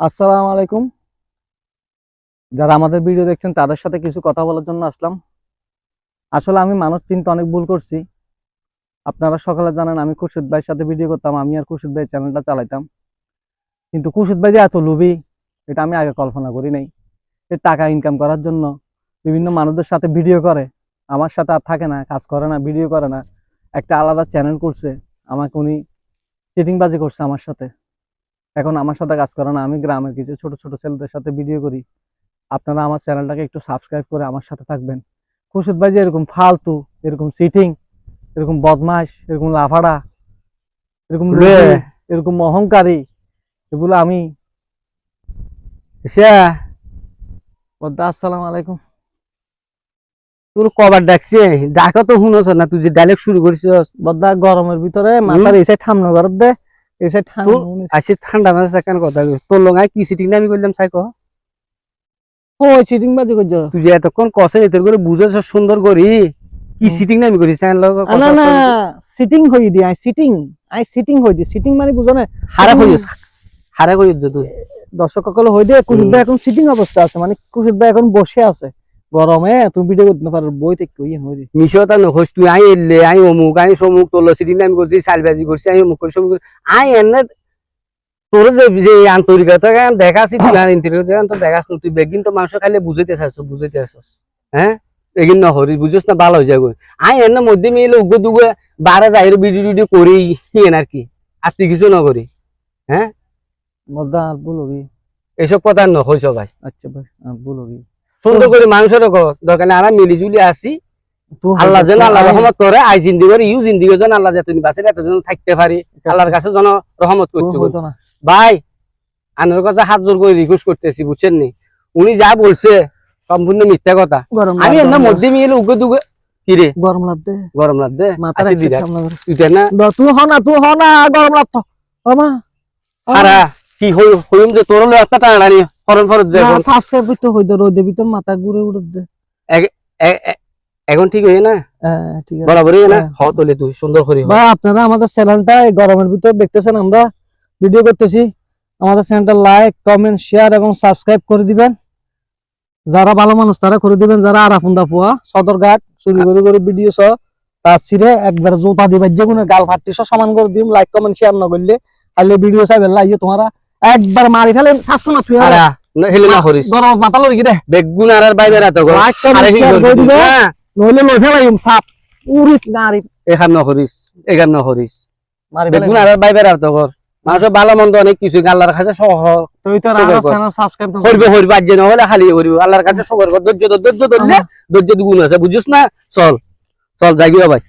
আসসালামু আলাইকুম। যারা আমাদের ভিডিও দেখছেন, তাদের সাথে কিছু কথা বলার জন্য আসলাম। আসলে আমি মানুষ চিন্তা অনেক ভুল করছি। আপনারা সকালে জানেন, আমি খুরশিদ ভাইয়ের সাথে ভিডিও করতাম, আমি আর খুরশিদ ভাই চ্যানেলটা চালাইতাম। কিন্তু খুরশিদ ভাই যে এত লোভী, এটা আমি আগে কল্পনা করি নাই। সে টাকা ইনকাম করার জন্য বিভিন্ন মানুষদের সাথে ভিডিও করে। আমার সাথে আর থাকে না, কাজ করে না ভিডিও করে না। একটা আলাদা চ্যানেল করছে আমাকে উনি চিটিংবাজি করছে আমার সাথে। এখন আমার সাথে কাজ করে না আমি গ্রামের কিছু ছোট ছোট ছেলেদের সাথে ভিডিও করি। আপনারা আমার চ্যানেলটাকে একটু সাবস্ক্রাইব করে আমার সাথে থাকবেন। খুশিদ ভাই যে এরকম ফালতু এরকম সিটিং এরকম বদমাস এরকম লাফাড়া এরকম এরকম অহংকারী এগুলো আমি আসসালামু আলাইকুম। তোর কবার ডাকছে ডাকা তো শুনছ না তুই যে ডাইলেক্ট শুরু করিস বদ্দা গরমের ভিতরে মাথার এসে ঠান্ডা ঘর দে। এসে ঠান্ডা আসি ঠান্ডা মাসে কেন কথা? তোর কি সিটিং আমি করলাম সাই কহ ও চিটিং বাজি করছ তুই যে এতক্ষণ কষে তোর করে বুঝেছ সুন্দর করি কি হুম। সিটিং আমি করিস চাইন লগ না না সিটিং হই দি আই সিটিং আই সিটিং হই দি সিটিং মানে বুঝো না হারা কইস হারা কইস তুই দর্শক সকলে হই দিয়ে কুশিদ হুম। ভাই এখন সিটিং অবস্থা আছে মানে কুশিদ ভাই এখন বসে আছে গরমে তুমি ভিডিও করতে পারো বই ইয়ে নহস তুই আই এলে আই অমুক আই সমুক তোর সিটিং আমি করছি সালবাজি করছি আই অমুক করছি সমুক। আই এনে তোর যে যে আন্তরিকতা দেখাছি তুই আর ইন্টারভিউ তো দেখাস না তুই বেগিন তো মানুষ খালি বুঝাইতে চাইছ বুঝাইতে চাইছ হ্যাঁ এগিন নহরি বুঝছ না ভালো হয়ে যাবে আই এনে মধ্যে মিলে উগো দুগো বারে যাই ভিডিও টিডিও করি হিয়েন আর কি আর তুই কিছু নকরি মদ্দা আর ভুল এসব কথা নহইছ ভাই আচ্ছা ভাই আর সুন্দর করে মানুষের দরকার নেই আমরা মিলি জুলি আসি আল্লাহ যেন আল্লাহ রহমত করে আই জিন্দি করে ইউ জিন্দি যেন আল্লাহ যে তুমি বাঁচে এত যেন থাকতে পারি। আল্লাহর কাছে যেন রহমত করতে না। ভাই আনার কাছে হাত জোর করে রিকোয়েস্ট করতেছি বুঝছেন নি? উনি যা বলছে সম্পূর্ণ মিথ্যা কথা। আমি গরম মধ্যে মিলে উগে দুগে কি রে? গরম লাগ দে গরম লাগতে মাথা দিরা তুই না। তুই হ না তুই হ না গরম লাগ আমা হারা কি হই হইম যে তোর একটা টানানি ফরন ফরত যে। সাবস্ক্রাইব রোদে ভিতর মাথা ঘুরে উড়ে এখন ঠিক হয়ে না? হ্যাঁ ঠিক আছে। বরাবরই না? হ্যাঁ। হ তোলে তুই সুন্দর করি। বা আপনারা আমাদের চ্যানেলটা গরমের ভিতর দেখতেছেন আমরা ভিডিও করতেছি। আমাদের চ্যানেলটা লাইক কমেন্ট শেয়ার এবং সাবস্ক্রাইব করে দিবেন। যারা ভালো মানুষ তারা করে দিবেন। যারা আরাফুন্দা ফুয়া সদরঘাট চুরি করে করে ভিডিও সহ তার ছিঁড়ে একবার জোতা দিবেন যে কোনো গাল ফাটি সহ সমান করে দিম। লাইক কমেন্ট শেয়ার না করলে তাহলে ভিডিও চাইবেন লাইয়ে তোমারা একবার মারি ফেলেন শাস্ত্র না না হেলে না করিস গরম মাথা লড়ি দে। বেগুন আর নইলে লই ফেলাইম সাপ উরিত নারী এখান ন করিস এখান ন করিস আর মানুষের ভালো মন্দ অনেক কিছু আল্লাহর কাছে সহ তুই তো সবাই আমার সাবস্ক্রাইব করবে হইবে আজ না হলে খালি করিব আল্লাহর কাছে সবার ধৈর্য ধর, ধৈর্য ধরলে ধৈর্য দুগুণ আছে না? চল। চল জাগিও ভাই